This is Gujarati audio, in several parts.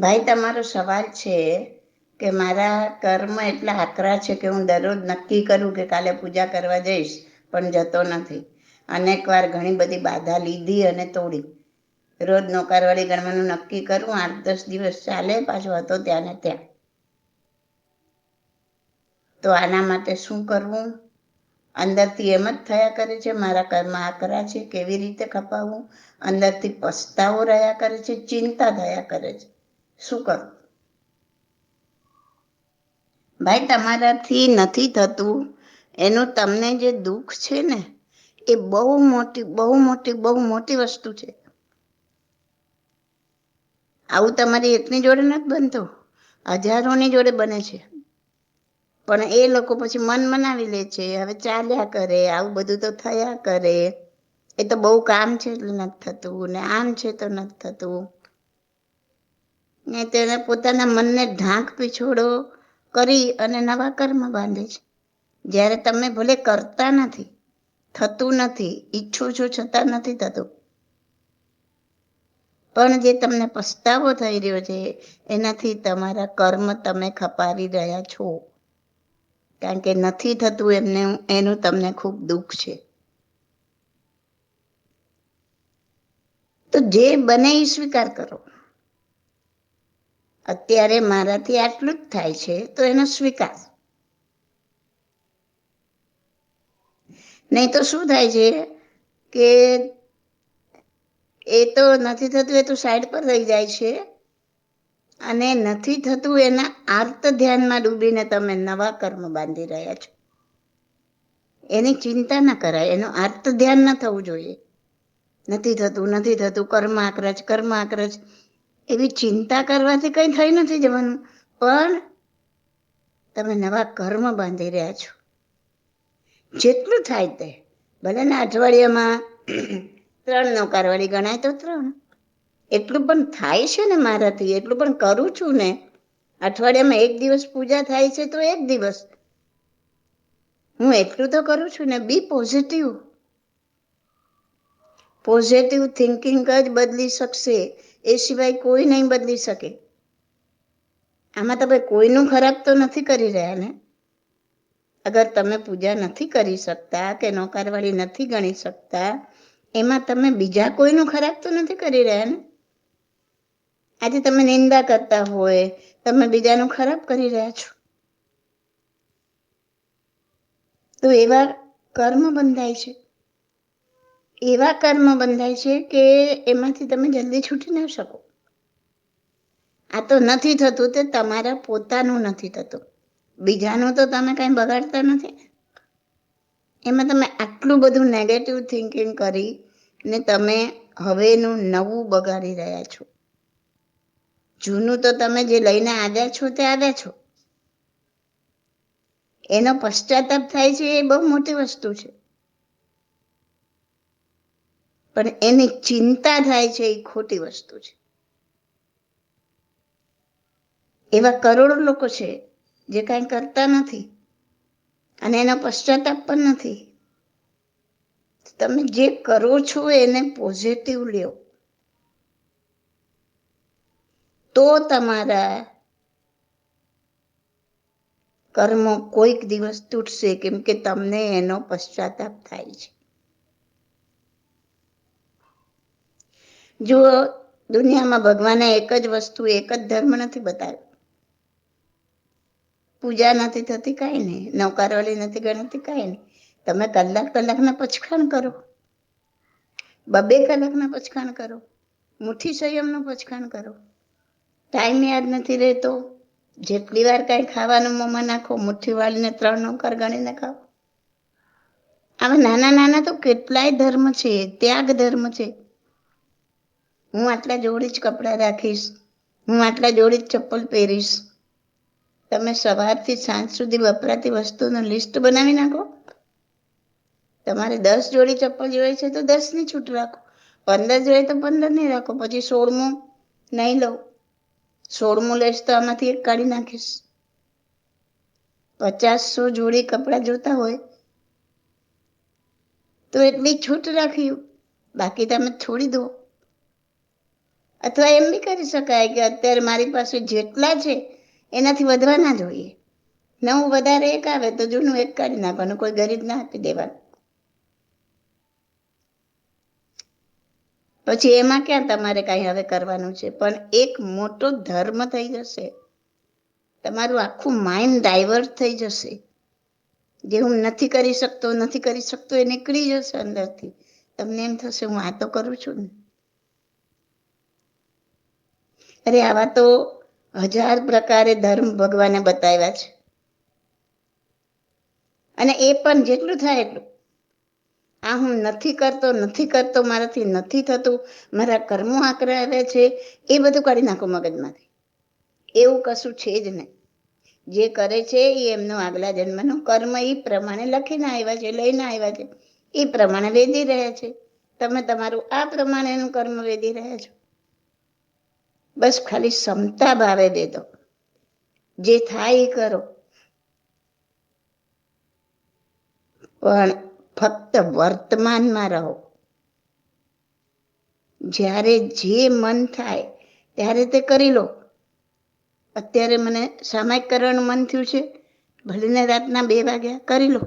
ભાઈ, તમારો સવાલ છે કે મારા કર્મ એટલા આકરા છે કે હું દરરોજ નક્કી કરું કે કાલે પૂજા કરવા જઈશ, પણ જતો નથી. અનેક વાર ઘણી બધી બાધા લીધી અને તોડી. રોજ નોકરવાળી ગણવાનું નક્કી કરું, આઠ દસ દિવસ ચાલે, પાછો હતો ત્યાં ને ત્યાં. તો આના માટે શું કરવું? અંદરથી એમ જ થયા કરે છે, મારા કર્મ આકરા છે, કેવી રીતે ખપાવવું અંદરથી પસ્તાવો રહ્યા કરે છે, ચિંતા થયા કરે છે. શું કરું? ભાઈ, તમારાથી નથી થતું. એનું તમને જે દુઃખ છે ને, એ બહુ મોટી બહુ મોટી બહુ મોટી વસ્તુ છે. આવું તમારી એકની જોડે નથી બનતું. હજારોની જોડે બને છે. પણ એ લોકો પછી મન મનાવી લે છે, હવે ચાલ્યા કરે, આવું બધું તો થયા કરે. એ તો બહુ કામ છે એટલે નથી થતું ને આમ છે તો નથી થતું. ને તેને પોતાના મનને ઢાંક પીછોડો કરી અને નવા કર્મ બાંધે છે. જ્યારે તમે ભલે કરતા નથી, થતું નથી, ઈચ્છો છો છતાં નથી થતું. પણ જે તમને પસ્તાવો થઈ રહ્યો છે, એનાથી તમારા કર્મ તમે ખપાવી રહ્યા છો. કારણ કે નથી થતું એમને, એનું તમને ખૂબ દુઃખ છે. તો જે બને એ સ્વીકાર કરો. અત્યારે મારાથી આટલું જ થાય છે, તો એનો સ્વીકાર. નહીં તો શું થાય છે કે એ તો નથી થતું, એ તો સાઈડ પર રહી જાય છે અને નથી થતું એના આર્ત ધ્યાનમાં ડૂબીને તમે નવા કર્મ બાંધી રહ્યા છો. એની ચિંતા ના કરાય, એનું આર્ત ધ્યાન ના થવું જોઈએ. નથી થતું નથી થતું, કર્મ આક્રજ કર્મ આક્રજ. એવી ચિંતા કરવાથી કંઈ થઈ નથી જવાનું. પણ તમે નવા કર્મ બાંધી રહ્યા છો. જેટલું થાય તે. ભલે ને અઠવાડિયામાં ત્રણ નોકારવાળી ગણાય તો ત્રણ. એટલું પણ થાય છે ને મારાથી, એટલું પણ કરું છું ને. અઠવાડિયામાં એક દિવસ પૂજા થાય છે તો એક દિવસ. હું એટલું તો કરું છું ને, બી પોઝિટિવ પોઝિટિવ થિંકિંગ જ બદલી શકશે. એ સિવાય કોઈ નહીં બદલી શકે. આમાં તમે કોઈનું ખરાબ તો નથી કરી રહ્યા ને? અગર તમે પૂજા નથી કરી શકતા કે નોકારવાળી નથી ગણી શકતા, એમાં તમે બીજા કોઈનું ખરાબ તો નથી કરી રહ્યા ને? આજે તમે નિંદા કરતા હોય, તમે બીજાનું ખરાબ કરી રહ્યા છો. તો એવા કર્મ બંધાય છે. એવા કર્મ બંધાય છે કે એમાંથી તમે જલ્દી છૂટી ના શકો. આ તો નથી થતું તે તમારા પોતાનું નથી થતું. બીજાનું તો તમે કાંઈ બગાડતા નથી. એમાં તમે આટલું બધું નેગેટિવ થિંકિંગ કરી ને તમે હવેનું નવું બગાડી રહ્યા છો. જૂનું તો તમે જે લઈને આવ્યા છો તે આવ્યા છો. એનો પશ્ચાતાપ થાય છે એ બહુ મોટી વસ્તુ છે. પણ એની ચિંતા થાય છે એ ખોટી વસ્તુ છે. એવા કરોડો લોકો છે જે કાંઈ કરતા નથી અને એનો પશ્ચાતાપ પણ નથી. તમે જે કરો છો એને પોઝિટિવ લ્યો. તો તમારા કર્મો કોઈક દિવસ તૂટશે, કેમ કે તમને એનો પશ્ચાતાપ થાય છે. જો દુનિયામાં ભગવાને એક જ વસ્તુ, એક જ ધર્મ નથી બતાવ્યો પૂજા નથી થતી કાંઈ નહીં, નૌકારવાળી નથી ગણતી કાંઈ નહીં. તમે કલાક કલાકના પચખાણ કરો. બબે કલાકના પચખાણ કરો. મુઠ્ઠી સંયમનું પચખાણ કરો. ટાઈમ યાદ નથી રહેતો. જેટલી વાર કાંઈ ખાવાનું મોંમાં નાખો, મુઠ્ઠી વાળીને ત્રણ નોકર ગણીને ખાઓ. આવા નાના નાના તો કેટલાય ધર્મ છે, ત્યાગ ધર્મ છે. હું આટલા જોડી જ કપડાં રાખીશ. હું આટલા જોડી જ ચપ્પલ પહેરીશ. તમે સવારથી સાંજ સુધી વપરાતી વસ્તુનો લિસ્ટ બનાવી નાખો. તમારે દસ જોડી ચપ્પલ જોઈએ છે તો દસની છૂટ રાખો. પંદર જોઈએ તો પંદરની રાખો, પછી સોળમું નહીં લઉં. સોળમું લઈશ તો આમાંથી એક કાઢી નાખીશ. પચાસસો જોડી કપડાં જોતા હોય તો એટલી છૂટ રાખી. બાકી તમે છોડી દો. અથવા એમ બી કરી શકાય કે અત્યારે મારી પાસે જેટલા છે, એનાથી વધવાના જોઈએ. નવું વધારે એક આવે તો જૂનું એક કાઢી નાખવાનું, કોઈ ગરીબ ના આપી દેવાનું. પછી એમાં ક્યાં તમારે કાંઈ હવે કરવાનું છે? પણ એક મોટો ધર્મ થઈ જશે. તમારું આખું માઇન્ડ ડાયવર્ટ થઈ જશે. જે હું નથી કરી શકતો, નથી કરી શકતો એ નીકળી જશે અંદરથી. તમને એમ થશે, હું આ તો કરું છું ને. અરે આવા તો હજાર પ્રકારે ધર્મ ભગવાને બતાવ્યા છે. અને એ પણ જેટલું થાય એટલું. આ હું નથી કરતો નથી કરતો, મારાથી નથી થતું, મારા કર્મો આકરા આવ્યા છે, એ બધું કાઢી નાખો મગજમાંથી. એવું કશું છે જ નહીં. જે કરે છે એ એમનો આગલા જન્મનું કર્મ એ પ્રમાણે લખીને આવ્યા છે, લઈને આવ્યા છે. એ પ્રમાણે વેધી રહ્યા છે. તમે તમારું આ પ્રમાણેનું કર્મ વેધી રહ્યા છો. બસ ખાલી ક્ષમતા ભાવે દે દો. જે થાય એ કરો. પણ ફક્ત વર્તમાનમાં રહો. જ્યારે જે મન થાય ત્યારે તે કરી લો. અત્યારે મને સામાયિક કરવાનું મન થયું છે. ભલેને રાતના બે વાગ્યા કરી લો.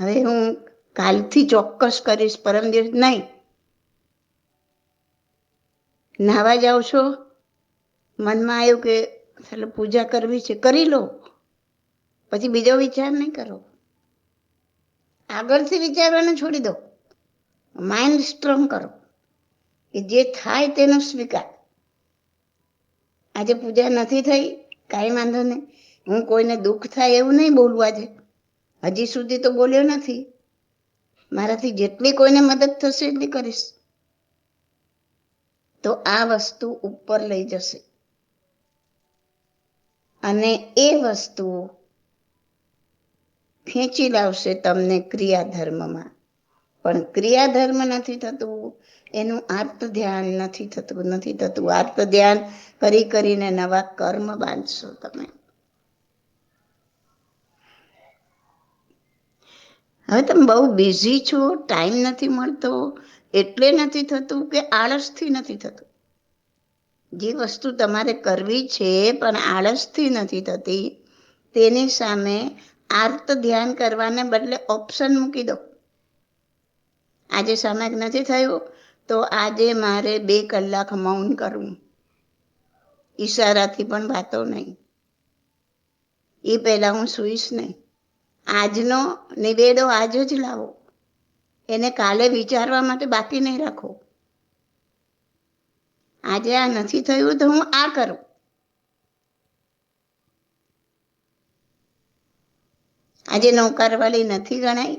હવે હું કાલથી ચોક્કસ કરીશ, પરમ દિવસ નહીં. નાવા જાઓ છો? મનમાં આવ્યું કે ચાલો પૂજા કરવી છે, કરી લો. પછી બીજો વિચાર નહીં કરો. આગળથી વિચારવાનું છોડી દો. માઇન્ડ સ્ટ્રોંગ કરો. કે જે થાય તેનો સ્વીકાર. આજે પૂજા નથી થઈ, કાંઈ વાંધો નહીં. હું કોઈને દુઃખ થાય એવું નહીં બોલવું આજે. હજી સુધી તો બોલ્યો નથી. મારાથી જેટલી કોઈને મદદ થશે એટલી કરીશ. તો આ વસ્તુ ઉપર લઈ જશે. અને એ વસ્તુ ખેંચી લાવશે તમને ક્રિયાધર્મમાં. પણ ક્રિયાધર્મ નથી થતું, એનું આર્ત ધ્યાન નથી થતું નથી થતું. આત્મ ધ્યાન કરી કરીને નવા કર્મ બાંધશો તમે. હવે તમે બહુ બિઝી છો ટાઈમ નથી મળતો એટલે નથી થતું કે આળસથી નથી થતું? જે વસ્તુ તમારે કરવી છે, પણ આળસથી નથી થતી, તેની સામે આર્ત ધ્યાન કરવાને બદલે ઓપ્શન મૂકી દો. આજે સમય નથી થયું, તો આજે મારે બે કલાક મૌન કરવું. ઈશારાથી પણ વાતો નહીં. એ પહેલાં હું સૂઈશ નહીં. આજનો નિવેડો આજ જ લાવો. એને કાલે વિચારવા માટે બાકી નહીં રાખો. આજે આ નથી થયું તો હું આ કરું. આજે નૌકારવાળી નથી ગણાય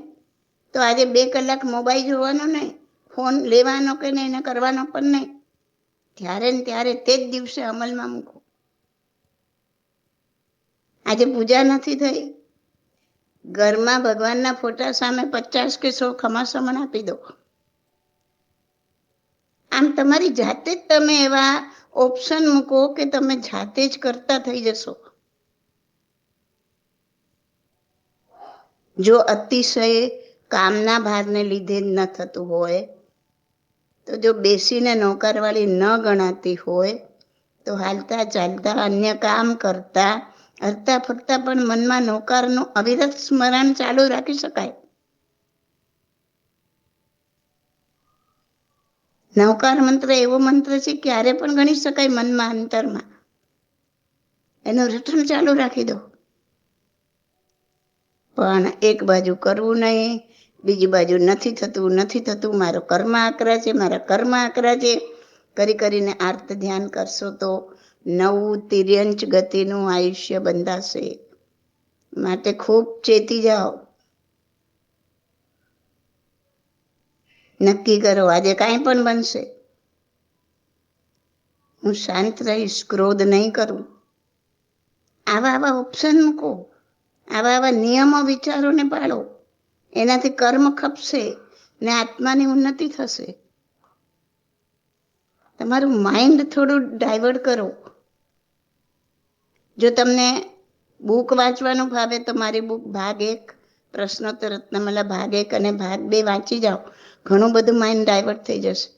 તો આજે બે કલાક મોબાઈલ જોવાનો નહીં, ફોન લેવાનો કે નહીં એને કરવાનો પણ નહીં. ત્યારે ને ત્યારે તે જ દિવસે અમલમાં મૂકો. આજે પૂજા નથી થઈ ઘરમાં ભગવાનના ફોટા સામે પચાસ કે સો ખમાસમણ આપી દો. આમ તમારી જાતે જ તમે એવા ઓપ્શન મૂકો કે તમે જાતે જ કરતા થઈ જશો. જો અતિશય કામના ભારને લીધે ન થતું હોય, તો જો બેસીને નોકરવાળી ન ગણાતી હોય, તો હાલતા ચાલતા અન્ય કામ કરતા હરતા ફરતા પણ મનમાં નૌકારનું અવિરત સ્મરણ ચાલુ રાખી શકાય. નૌકાર મંત્ર એવો મંત્ર છે, ક્યારે પણ ગણી શકાય મનમાં અંતરમાં. એનું રટણ ચાલુ રાખી દો. પણ એક બાજુ કરવું નહીં, બીજી બાજુ નથી થતું નથી થતું, મારો કર્મ આકરા છે, મારા કર્મ આકરા છે. કરી કરીને આર્ત ધ્યાન કરશો તો નવું તિર્યંચ ગતિનું આયુષ્ય બંધાશે. માટે ખૂબ ચેતી જાઓ. નક્કી કરો, આજે કાંઈ પણ બનશે. હું શાંત રહીશ, ક્રોધ નહીં કરું. આવા આવા ઓપ્શન મૂકો. આવા આવા નિયમો વિચારોને પાડો. એનાથી કર્મ ખપશે ને આત્માની ઉન્નતિ થશે. તમારું માઇન્ડ થોડું ડાયવર્ટ કરો. જો તમને બુક વાંચવાનું ભાવે તો મારી બુક ભાગ એક પ્રશ્નોત્તર રત્નમાલા ભાગ એક અને ભાગ બે વાંચી જાઓ. ઘણું બધું માઇન્ડ ડાયવર્ટ થઈ જશે.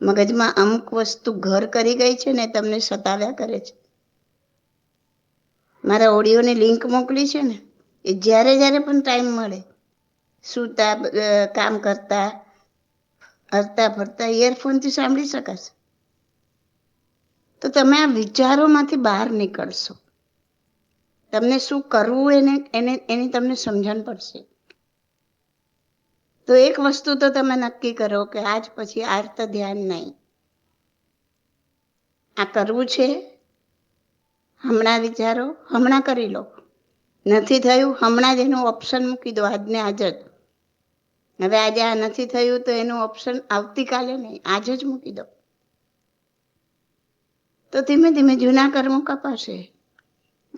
મગજમાં અમુક વસ્તુ ઘર કરી ગઈ છે ને તમને સતાવ્યા કરે છે. મારા ઓડિયોની લિંક મોકલી છે ને, એ જ્યારે જ્યારે પણ ટાઈમ મળે, સૂતા કામ કરતા, હરતા ફરતા ઇયરફોનથી સાંભળી શકાશે. તો તમે આ વિચારોમાંથી બહાર નીકળશો. તમને શું કરવું એને એને, એની તમને સમજણ પડશે. તો એક વસ્તુ તો તમે નક્કી કરો કે આજ પછી આર્ત ધ્યાન નહીં. આ કરવું છે. હમણાં વિચારો, હમણાં કરી લો. નથી થયું, હમણાં જ એનું ઓપ્શન મૂકી દો, આજને આજ જ. હવે આજે આ નથી થયું તો એનું ઓપ્શન આવતીકાલે નહીં, આજે જ મૂકી દો. તો ધીમે ધીમે જૂના કર્મો કપાશે.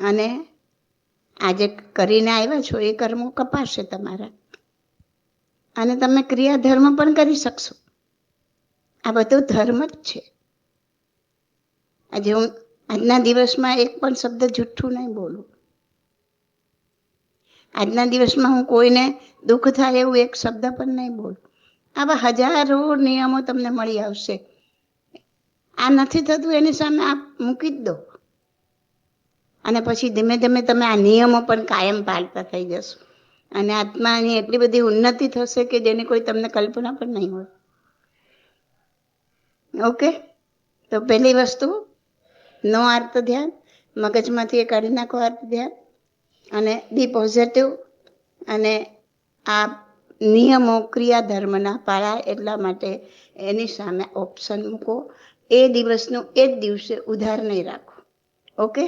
અને આજે કરીને આવ્યા છો, એ કર્મો કપાશે તમારા. અને તમે ક્રિયા ધર્મ પણ કરી શકશો. આ બધું ધર્મ જ છે. આજે હું આજના દિવસમાં એક પણ શબ્દ જુઠ્ઠું નહીં બોલું. આજના દિવસમાં હું કોઈને દુઃખ થાય એવું એક શબ્દ પણ નહીં બોલું. આવા હજારો નિયમો તમને મળી આવશે. આ નથી થતું એની સામે આપ મૂકી જ દો. અને પછી ધીમે ધીમે તમે આ નિયમો પણ કાયમ પાળતા થઈ જશો. અને આત્માની એટલી બધી ઉન્નતિ થશે કે જેની કોઈ તમને કલ્પના પણ નહીં હોય. ઓકે? તો પહેલી વસ્તુ, નો આર્ત ધ્યાન, મગજમાંથી એ કાઢી નાખો આર્ત ધ્યાન. અને બી પોઝિટિવ અને આ નિયમો ક્રિયા ધર્મના પાળા એટલા માટે એની સામે ઓપ્શન મૂકો. એ દિવસનું એ જ દિવસે ઉધાર નહીં રાખો. ઓકે?